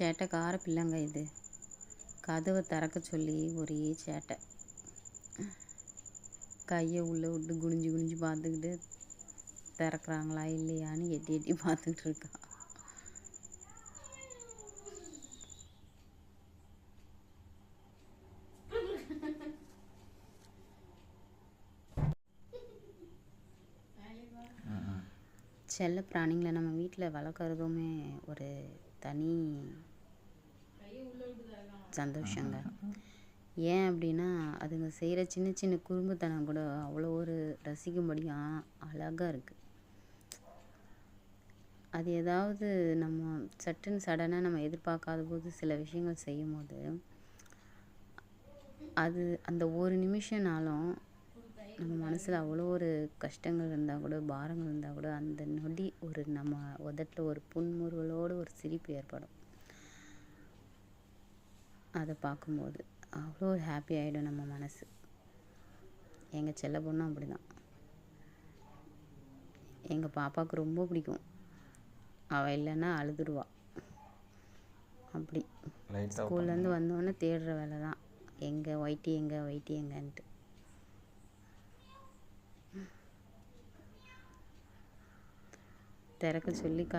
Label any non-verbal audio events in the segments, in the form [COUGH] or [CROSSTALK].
சேட்டைக்கார பிள்ளைங்க இது. கதவை திறக்க சொல்லி ஒரே சேட்டை. கையை உள்ளே விட்டு குனிஞ்சு குனிஞ்சு பார்த்துக்கிட்டு திறக்குறாங்களா இல்லையான்னு எட்டி எட்டி பார்த்துக்கிட்டு இருக்கா. செல்ல பிராணிங்களை நம்ம வீட்டில் வளர்க்குறதுமே ஒரு தனி சந்தோஷங்க. ஏன் அப்படின்னா அதுங்க செய்கிற சின்ன சின்ன குறும்புத்தனம் கூட அவ்வளோ ஒரு ரசிக்கும்படியாக அழகாக இருக்குது அது ஏதாவது நம்ம சட்டுன்னு சடனாக நம்ம எதிர்பார்க்காத போது சில விஷயங்கள் செய்யும் போது அது அந்த ஒரு நிமிஷம்னாலும் நம்ம மனசில் அவ்வளோ ஒரு கஷ்டங்கள் இருந்தால் கூட பாரங்கள் இருந்தால் கூட அந்த நொடி ஒரு நம்ம உதட்டில் ஒரு புன்முறுவலோடு ஒரு சிரிப்பு ஏற்படும். அதை பார்க்கும்போது அவ்வளோ ஒரு ஹாப்பி ஆகிடும் நம்ம மனசு. எங்கள் செல்ல பொண்ணும் அப்படி தான் எங்கள் பாப்பாவுக்கு ரொம்ப பிடிக்கும். அவள் இல்லைன்னா அழுதுருவா. அப்படி. ஸ்கூல்லேருந்து வந்தோடனே தேடுற வேலை தான் எங்கே ஒயிட்டி எங்கே ஒயிட்டி எங்கன்ட்டு. திறக்க சொல்லி க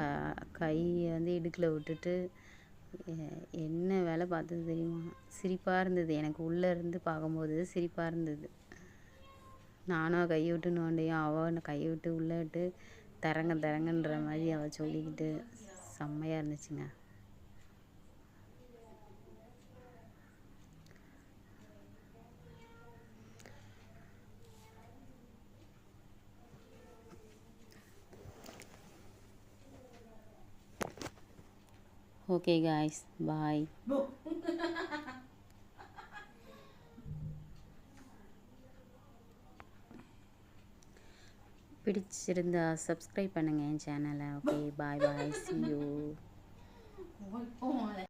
கையை வந்து இடுக்கில் விட்டுட்டு என்ன வேலை பார்த்தது தெரியுமா? சிரிப்பாக இருந்தது. எனக்கு உள்ளே இருந்து பார்க்கும்போது சிரிப்பாக இருந்தது. நானும் கையை விட்டு நோண்டையும் அவள் கையை விட்டு உள்ளே விட்டு திறங்க திறங்கன்ற மாதிரி அவள் சொல்லிக்கிட்டு செம்மையாக இருந்துச்சுங்க. ஓகே காய்ஸ் பாய் பிடிச்சிருந்தா சப்ஸ்கிரைப் பண்ணுங்கள் என் சேனலை okay bye bye see you. [LAUGHS]